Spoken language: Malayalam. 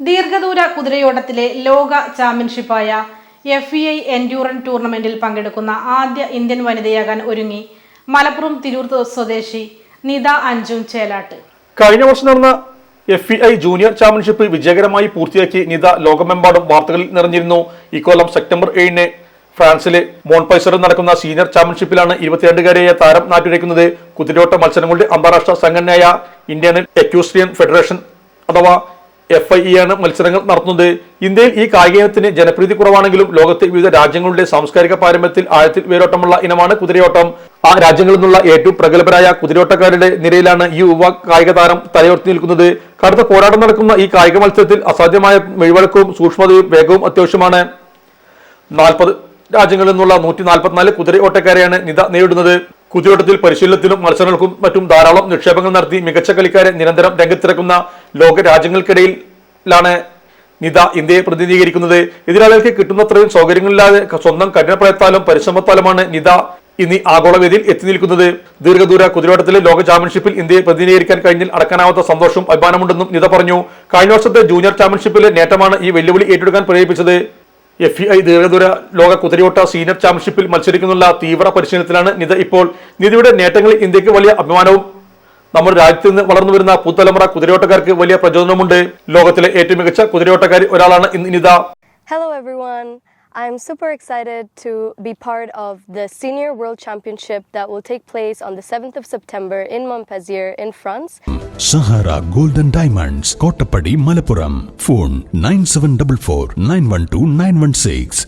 ദീർഘദൂര കുതിരയോട്ടത്തിലെ ലോക ചാമ്പ്യൻഷിപ്പായ എഫ് ഇ ഐ എൻഡ്യൂറൻ ടൂർണമെന്റിൽ പങ്കെടുക്കുന്ന ആദ്യ ഇന്ത്യൻ വനിതയാകാൻ ഒരുങ്ങി മലപ്പുറം തിരൂർ സ്വദേശി നിത അഞ്ജും ചേലാട്ട്. കഴിഞ്ഞ വർഷം നടന്ന F E I junior championship വിജയകരമായി പൂർത്തിയാക്കി നിത ലോകമെമ്പാടും വാർത്തകളിൽ നിറഞ്ഞിരുന്നു. ഇക്കൊല്ലം സെപ്റ്റംബർ ഏഴിന് ഫ്രാൻസിലെ മോൺപൈസറിൽ നടക്കുന്ന സീനിയർ ചാമ്പ്യൻഷിപ്പിലാണ് ഇരുപത്തിരണ്ടുകാരിയായ താരം നാട്ടിലേക്കുന്നത് കുതിരോട്ട മത്സരങ്ങളുടെ അന്താരാഷ്ട്ര സംഘടനയായ ഇന്ത്യൻ എക്യൂസ്ട്രിയൻ ഫെഡറേഷൻ അഥവാ എഫ് ഐ ഇ ആണ് മത്സരങ്ങൾ നടത്തുന്നത്. ഇന്ത്യയിൽ ഈ കായിക ഇനത്തിന് ജനപ്രീതി കുറവാണെങ്കിലും ലോകത്തെ വിവിധ രാജ്യങ്ങളുടെ സാംസ്കാരിക പാരമ്പര്യത്തിൽ ആഴത്തിൽ വേരോട്ടമുള്ള ഇനമാണ് കുതിരയോട്ടം. ആ രാജ്യങ്ങളിൽ നിന്നുള്ള ഏറ്റവും പ്രഗത്ഭരായ കുതിരയോട്ടക്കാരുടെ നിരയിലാണ് ഈ യുവ കായിക താരം തലയുർത്തി നിൽക്കുന്നത്. കടുത്ത പോരാട്ടം നടക്കുന്ന ഈ കായിക മത്സരത്തിൽ അസാധ്യമായ മെഴിവഴക്കവും സൂക്ഷ്മതയും വേഗവും അത്യാവശ്യമാണ്. നാൽപ്പത് രാജ്യങ്ങളിൽ നിന്നുള്ള നൂറ്റി നാൽപ്പത്തിനാല് കുതിരയോട്ടക്കാരെയാണ് നിത നേരിടുന്നത്. കുതിരോട്ടത്തിൽ പരിശീലനത്തിനും മത്സരങ്ങൾക്കും മറ്റും ധാരാളം നിക്ഷേപങ്ങൾ നടത്തി മികച്ച കളിക്കാരെ നിരന്തരം രംഗത്തിറക്കുന്ന ലോക രാജ്യങ്ങൾക്കിടയിലാണ് നിത ഇന്ത്യയെ പ്രതിനിധീകരിക്കുന്നത്. എതിരാളികൾക്ക് കിട്ടുന്നത്രയും സൗകര്യങ്ങളില്ലാതെ സ്വന്തം കഠിനപ്രയത്താലും പരിശ്രമത്താലുമാണ് നിത ഇനി ആഗോളവേദിയിൽ എത്തി നിൽക്കുന്നത്. ദീർഘദൂര കുതിരോട്ടത്തിലെ ലോക ചാമ്പ്യൻഷിപ്പിൽ ഇന്ത്യയെ പ്രതിനിധീകരിക്കാൻ കഴിഞ്ഞാൽ അടക്കാനാവാത്ത സന്തോഷവും അഭിമാനമുണ്ടെന്നും നിത പറഞ്ഞു. കഴിഞ്ഞ വർഷത്തെ ജൂനിയർ ചാമ്പ്യൻഷിപ്പിലെ നേട്ടമാണ് ഈ വെല്ലുവിളി ഏറ്റെടുക്കാൻ പ്രേരിപ്പിച്ചത്. എഫ് ഐ ദീർഘദൂര ലോക കുതിരയോട്ട സീനിയർ ചാമ്പ്യൻഷിപ്പിൽ മത്സരിക്കുന്നുള്ള തീവ്ര പരിശീലനത്തിലാണ് നിത ഇപ്പോൾ. നിതയുടെ നേട്ടങ്ങളിൽ ഇന്ത്യയ്ക്ക് വലിയ അഭിമാനവും നമ്മുടെ രാജ്യത്ത് നിന്ന് വളർന്നു വരുന്ന പുത്തലമുറ കുതിരയോട്ടക്കാർക്ക് വലിയ പ്രചോദനമുണ്ട്. ലോകത്തിലെ ഏറ്റവും മികച്ച കുതിരയോട്ടക്കാരി ഒരാളാണ് ഇന്ന് Initha. Hello everyone I'm super excited to be part of the senior world championship that will take place on the seventh of September in Montpellier in France Sahara golden diamonds Kottappadi Malappuram phone nine seven double four nine one two nine one six